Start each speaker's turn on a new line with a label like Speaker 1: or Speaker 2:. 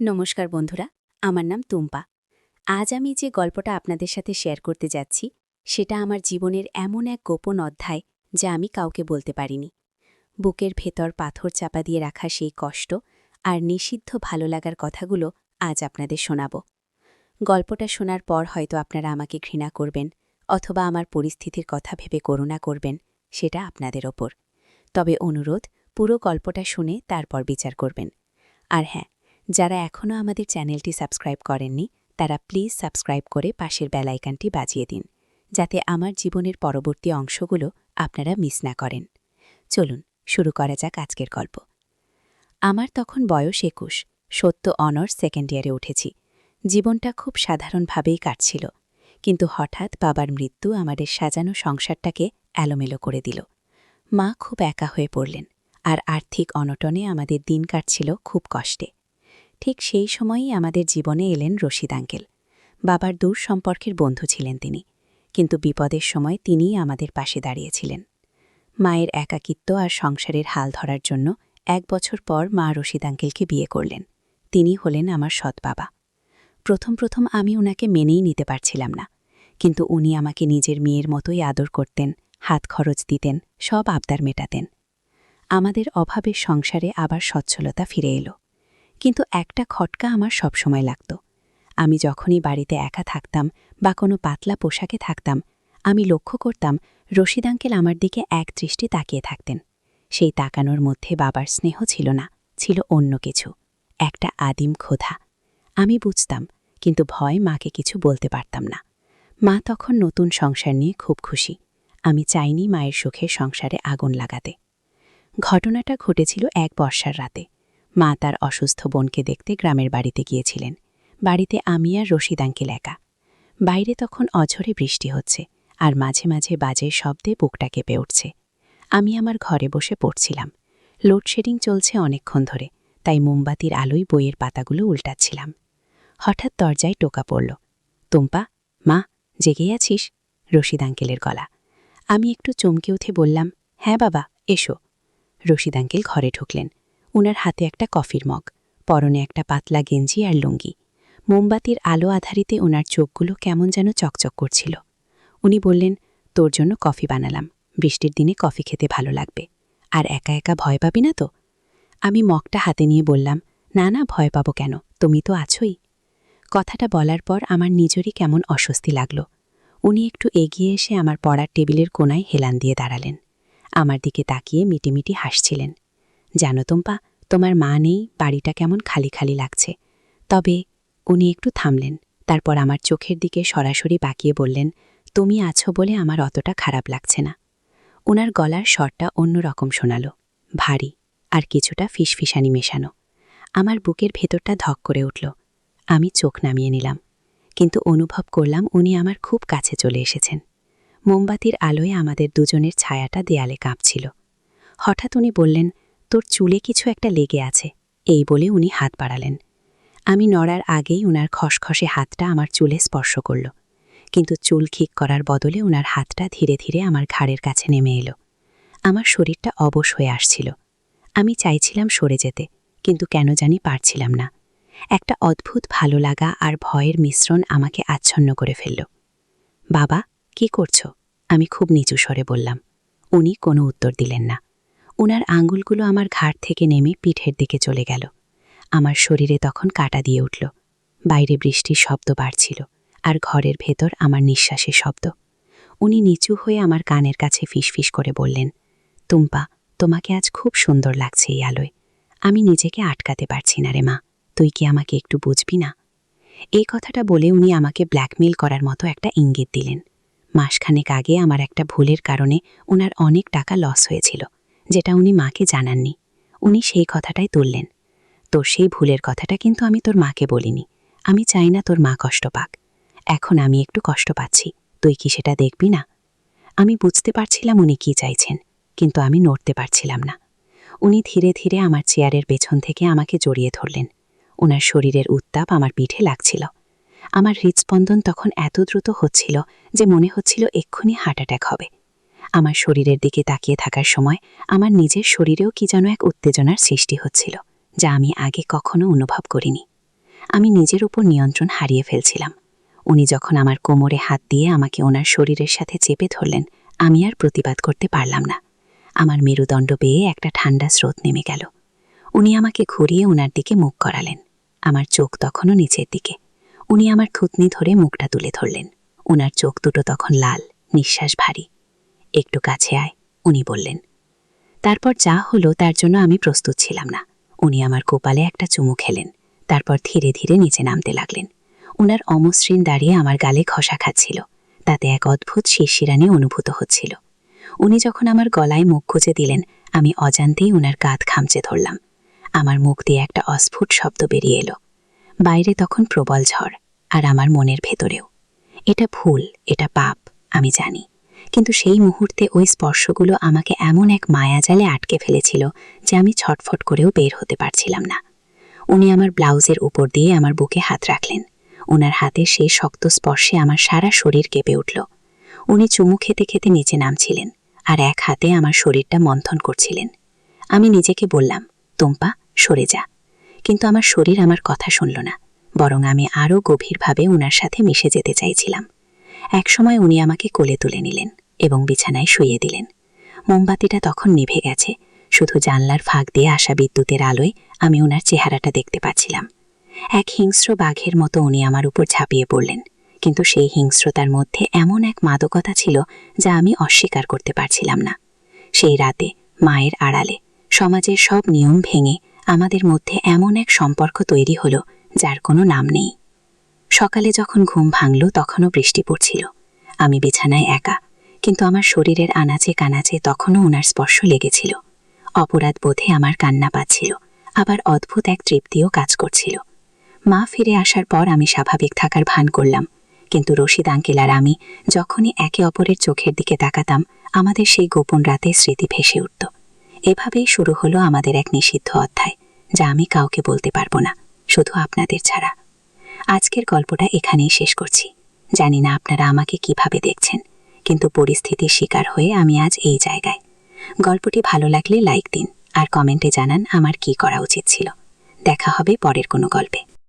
Speaker 1: নমস্কার বন্ধুরা, আমার নাম তুম্পা। আজ আমি যে গল্পটা আপনাদের সাথে শেয়ার করতে যাচ্ছি, সেটা আমার জীবনের এমন এক গোপন অধ্যায় যা আমি কাউকে বলতে পারিনি। বুকের ভেতর পাথর চাপা দিয়ে রাখা সেই কষ্ট আর নিষিদ্ধ ভালো লাগার কথাগুলো আজ আপনাদের শোনাব। গল্পটা শোনার পর হয়তো আপনারা আমাকে ঘৃণা করবেন অথবা আমার পরিস্থিতির কথা ভেবে করুণা করবেন, সেটা আপনাদের ওপর। তবে অনুরোধ, পুরো গল্পটা শুনে তারপর বিচার করবেন। আর হ্যাঁ যারা এখনও আমাদের চ্যানেলটি সাবস্ক্রাইব করেননি, তারা প্লিজ সাবস্ক্রাইব করে পাশের বেলাইকানটি বাজিয়ে দিন, যাতে আমার জীবনের পরবর্তী অংশগুলো আপনারা মিস না করেন। চলুন, শুরু করা যাক আজকের গল্প। আমার তখন বয়স একুশ, সত্য অনার্স সেকেন্ড ইয়ারে উঠেছি। জীবনটা খুব সাধারণভাবেই কাটছিল, কিন্তু হঠাৎ বাবার মৃত্যু আমাদের সাজানো সংসারটাকে এলোমেলো করে দিল। মা খুব একা হয়ে পড়লেন, আর আর্থিক অনটনে আমাদের দিন কাটছিল খুব কষ্টে। ঠিক সেই সময়ই আমাদের জীবনে এলেন রশিদ আঙ্কেল। বাবার দূর সম্পর্কের বন্ধু ছিলেন তিনি, কিন্তু বিপদের সময় তিনিই আমাদের পাশে দাঁড়িয়েছিলেন। মায়ের একাকিত্ব আর সংসারের হাল ধরার জন্য এক বছর পর মা রশিদ আঙ্কেলকে বিয়ে করলেন। তিনি হলেন আমার সৎ বাবা। প্রথম প্রথম আমি ওনাকে মেনেই নিতে পারছিলাম না, কিন্তু উনি আমাকে নিজের মেয়ের মতোই আদর করতেন, হাত খরচ দিতেন, সব আবদার মেটাতেন। আমাদের অভাবের সংসারে আবার সচ্ছলতা ফিরে এলো। কিন্তু একটা খটকা আমার সবসময় লাগত। আমি যখনই বাড়িতে একা থাকতাম বা কোনো পাতলা পোশাকে থাকতাম, আমি লক্ষ্য করতাম রশিদ আঙ্কেল আমার দিকে এক দৃষ্টি তাকিয়ে থাকতেন। সেই তাকানোর মধ্যে বাবার স্নেহ ছিল না, ছিল অন্য কিছু, একটা আদিম ক্ষোধা। আমি বুঝতাম, কিন্তু ভয় মাকে কিছু বলতে পারতাম না। মা তখন নতুন সংসার নিয়ে খুব খুশি। আমি চাইনি মায়ের সুখে সংসারে আগুন লাগাতে। ঘটনাটা ঘটেছিল এক বর্ষার রাতে। মা তার অসুস্থ বোনকে দেখতে গ্রামের বাড়িতে গিয়েছিলেন। বাড়িতে আমি আর রশিদ আঙ্কেল একা। বাইরে তখন অঝরে বৃষ্টি হচ্ছে আর মাঝে মাঝে বাজের শব্দে বুকটা কেঁপে উঠছে। আমি আমার ঘরে বসে পড়ছিলাম। লোডশেডিং চলছে অনেকক্ষণ ধরে, তাই মোমবাতির আলোয় বইয়ের পাতাগুলো উল্টাচ্ছিলাম। হঠাৎ দরজায় টোকা পড়ল। তুম্পা, মা, জেগেই আছিস? রশিদ আঙ্কেলের গলা। আমি একটু চমকে উঠে বললাম হ্যাঁ বাবা, এসো। রশিদ আঙ্কেল ঘরে ঢুকলেন। উনার হাতে একটা কফির মগ, পরনে একটা পাতলা গেঞ্জি আর লুঙ্গি। মোমবাতির আলো আধারিতে ওনার চোখগুলো কেমন যেন চকচক করছিল। উনি বললেন, তোর জন্য কফি বানালাম, বৃষ্টির দিনে কফি খেতে ভালো লাগবে। আর একা একা ভয় পাবি না তো? আমি মগটা হাতে নিয়ে বললাম, না না, ভয় পাবো কেন? তুমি তো আছোই। কথাটা বলার পর আমার নিজেরই কেমন অস্বস্তি লাগল। উনি একটু এগিয়ে এসে আমার পড়ার টেবিলের কোনায় হেলান দিয়ে দাঁড়ালেন। আমার দিকে তাকিয়ে মিটিমিটি হাসছিলেন। জানো তোম্পা, তোমার মা নেই, বাড়িটা কেমন খালি খালি লাগছে। তবে উনি একটু থামলেন, তারপর আমার চোখের দিকে সরাসরি বাকিয়ে বললেন, তুমি আছো বলে আমার অতটা খারাপ লাগছে না। ওনার গলার স্বরটা অন্যরকম শোনাল, ভারী আর কিছুটা ফিসফিসানি মেশানো। আমার বুকের ভেতরটা ধক করে উঠল, আমি চোখ নামিয়ে নিলাম, কিন্তু অনুভব করলাম উনি আমার খুব কাছে চলে এসেছেন। মোমবাতির আলোয় আমাদের দুজনের ছায়াটা দেয়ালে কাঁপছিল। হঠাৎ উনি বললেন তোর চুলে কিছু একটা লেগে আছে, এই বলে উনি হাত বাড়ালেন। আমি নড়ার আগেই উনার খসখসে হাতটা আমার চুলে স্পর্শ করল, কিন্তু চুল ঠিক করার বদলে উনার হাতটা ধীরে ধীরে আমার ঘাড়ের কাছে নেমে এলো। আমার শরীরটা অবশ হয়ে আসছিল। আমি চাইছিলাম সরে যেতে, কিন্তু কেন জানি পারছিলাম না। একটা অদ্ভুত ভালো লাগা আর ভয়ের মিশ্রণ আমাকে আচ্ছন্ন করে ফেলল। বাবা, কি করছ? আমি খুব নিচু স্বরে বললাম। উনি কোনো উত্তর দিলেন না। উনার আঙ্গুলগুলো আমার ঘাট থেকে নেমে পিঠের দিকে চলে গেল। আমার শরীরে তখন কাটা দিয়ে উঠল। বাইরে বৃষ্টির শব্দ বাড়ছিল আর ঘরের ভেতর আমার নিঃশ্বাসের শব্দ। উনি নিচু হয়ে আমার কানের কাছে ফিসফিস করে বললেন, তুম্পা, তোমাকে আজ খুব সুন্দর লাগছে এই আলোয়। আমি নিজেকে আটকাতে পারছি না রে মা। তুই কি আমাকে একটু বুঝবি না? এই কথাটা বলে উনি আমাকে ব্ল্যাকমেল করার মতো একটা ইঙ্গিত দিলেন। মাসখানেক আগে আমার একটা ভুলের কারণে ওনার অনেক টাকা লস হয়েছিল। যেটা উনি মাকে জানাননি। উনি সেই কথাটাই তুললেন। তোর সেই ভুলের কথাটা কিন্তু আমি তোর মাকে বলিনি। আমি চাই না তোর মা কষ্ট পাক। এখন আমি একটু কষ্ট পাচ্ছি। তুই কি সেটা দেখবি না? আমি বুঝতে পারছিলাম উনি কি চাইছেন, কিন্তু আমি নড়তে পারছিলাম না। উনি ধীরে ধীরে আমার চেয়ারের পেছন থেকে আমাকে জড়িয়ে ধরলেন। ওনার শরীরের উত্তাপ আমার পিঠে লাগছিল। আমার হৃদস্পন্দন তখন এত দ্রুত হচ্ছিল যে মনে হচ্ছিল এক্ষুনি হার্ট অ্যাটাক হবে। আমার শরীরের দিকে তাকিয়ে থাকার সময় আমার নিজের শরীরেও কি যেন এক উত্তেজনার সৃষ্টি হচ্ছিল, যা আমি আগে কখনো অনুভব করিনি। আমি নিজের উপর নিয়ন্ত্রণ হারিয়ে ফেলছিলাম। উনি যখন আমার কোমরে হাত দিয়ে আমাকে ওনার শরীরের সাথে চেপে ধরলেন, আমি আর প্রতিবাদ করতে পারলাম না। আমার মেরুদণ্ড বেয়ে একটা ঠান্ডা স্রোত নেমে গেল। উনি আমাকে ঘুরিয়ে ওনার দিকে মুখ করালেন। আমার চোখ তখনও নিচের দিকে। উনি আমার থুতনি ধরে মুখটা তুলে ধরলেন। ওনার চোখ দুটো তখন লাল, নিঃশ্বাস ভারী। একটু কাছে আয়, উনি বললেন। তারপর যা হলো তার জন্য আমি প্রস্তুত ছিলাম না। উনি আমার কোপালে একটা চুমু খেলেন, তারপর ধীরে ধীরে নিচে নামতে লাগলেন। ওনার অমসৃণ দাঁড়িয়ে আমার গালে ঘষা খাচ্ছিল, তাতে এক অদ্ভুত শিরশিরানি অনুভূত হচ্ছিল। উনি যখন আমার গলায় মুখ খুঁজে দিলেন, আমি অজান্তেই ওনার কাঁধ খামচে ধরলাম। আমার মুখ দিয়ে একটা অস্ফুট শব্দ বেরিয়ে এলো। বাইরে তখন প্রবল ঝড়, আর আমার মনের ভেতরেও। এটা ভুল, এটা পাপ, আমি জানি। কিন্তু সেই মুহূর্তে ওই স্পর্শগুলো আমাকে এমন এক মায়াজালে আটকে ফেলেছিল যে আমি ছটফট করেও বের হতে পারছিলাম না। উনি আমার ব্লাউজের উপর দিয়ে আমার বুকে হাত রাখলেন। ওনার হাতে সেই শক্ত স্পর্শে আমার সারা শরীর কেঁপে উঠল। উনি চুমু খেতে খেতে নিচে নামছিলেন আর এক হাতে আমার শরীরটা মন্থন করছিলেন। আমি নিজেকে বললাম, তোম্পা, সরে যা। কিন্তু আমার শরীর আমার কথা শুনল না, বরং আমি আরও গভীরভাবে ওনার সাথে মিশে যেতে চাইছিলাম। একসময় উনি আমাকে কোলে তুলে নিলেন। এবং বিছানায় শুইয়ে দিলেন। মোমবাতিটা তখন নিভে গেছে। শুধু জানলার ফাঁক দিয়ে আসা বিদ্যুতের আলোয় আমি ওনার চেহারাটা দেখতে পাচ্ছিলাম। এক হিংস্র বাঘের মতো উনি আমার উপর ঝাঁপিয়ে পড়লেন। কিন্তু সেই হিংস্রতার মধ্যে এমন এক মাদকতা ছিল যা আমি অস্বীকার করতে পারছিলাম না। সেই রাতে, মায়ের আড়ালে, সমাজের সব নিয়ম ভেঙে আমাদের মধ্যে এমন এক সম্পর্ক তৈরি হলো যার কোনো নাম নেই। সকালে যখন ঘুম ভাঙল তখনও বৃষ্টি পড়ছিল। আমি বিছানায় একা কিন্তু আমার শরীরের আনাচে কানাচে তখনও ওনার স্পর্শ লেগেছিল। অপরাধ বোধে আমার কান্না পাচ্ছিল। আবার অদ্ভুত এক তৃপ্তিও কাজ করছিল। মা ফিরে আসার পর আমি স্বাভাবিক থাকার ভান করলাম। কিন্তু রশিদ, আঙ্কেল আর আমি যখনই একে অপরের চোখের দিকে তাকাতাম, আমাদের সেই গোপন রাতে স্মৃতি ভেসে উঠত। এভাবেই শুরু হলো আমাদের এক নিষিদ্ধ অধ্যায়, যা আমি কাউকে বলতে পারব না, শুধু আপনাদের ছাড়া। আজকের গল্পটা এখানেই শেষ করছি। জানি না আপনারা আমাকে কীভাবে দেখছেন। কিন্তু পরিস্থিতির শিকার হয়ে আমি আজ এই জায়গায়। গল্পটি ভালো লাগলে লাইক দিন আর কমেন্টে জানান আমার কি করা উচিত ছিল। দেখা হবে পরের কোনো গল্পে।